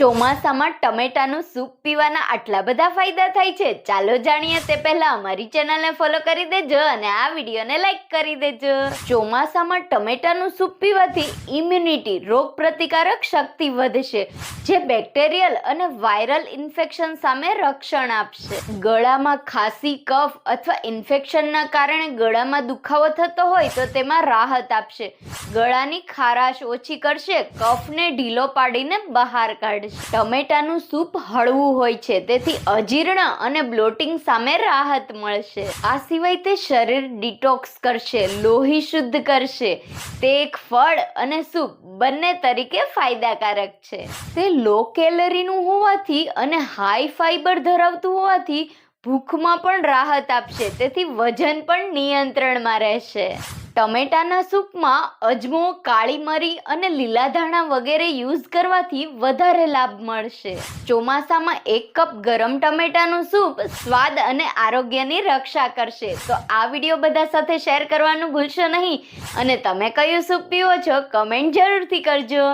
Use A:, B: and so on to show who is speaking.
A: ચોમાસામાં ટમેટાનું સૂપ પીવાના આટલા બધા ફાયદા થાય છે. ચાલો જાણીએ તે પહેલા અમારી ચેનલને ફોલો કરી દેજો અને આ વિડીયોને લાઈક કરી દેજો. ચોમાસામાં ટમેટાનું સૂપ પીવાથી ઇમ્યુનિટી રોગ પ્રતિકારક શક્તિ વધશે, જે બેક્ટેરિયલ અને વાયરલ ઇન્ફેક્શન સામે રક્ષણ આપશે. ગળામાં ખાંસી, કફ અથવા ઇન્ફેક્શનના કારણે ગળામાં દુખાવો થતો હોય તો તેમાં રાહત આપશે. ગળાની ખારાશ ઓછી કરશે, કફને ઢીલો પાડીને બહાર કાઢશે. ટમેટાનું સૂપ હળવું હોય છે, તેથી અજીર્ણ અને બ્લોટિંગ સામે રાહત મળશે. આ સિવાય તે શરીર ડિટોક્સ કરશે, લોહી શુદ્ધ કરશે. તે એક ફળ અને સૂપ બંને તરીકે ફાયદાકારક છે. તે લો કેલરીનું હોવાથી અને હાઈ ફાઈબર ધરાવતું હોવાથી ભૂખમાં પણ રાહત આપશે, તેથી વજન પણ નિયંત્રણમાં રહેશે. ટમેટાના સૂપમાં અજમો કાળી મરી અને લીલા ધાણા વગેરે યુઝ કરવાથી વધારે લાભ મળશે. ચોમાસામાં એક કપ ગરમ ટમેટાનું સૂપ સ્વાદ અને આરોગ્યની રક્ષા કરશે. તો આ વીડિયો બધા સાથે શેર કરવાનું ભૂલશો નહીં. અને તમે કયું સૂપ પીવો છો કમેન્ટ જરૂરથી કરજો.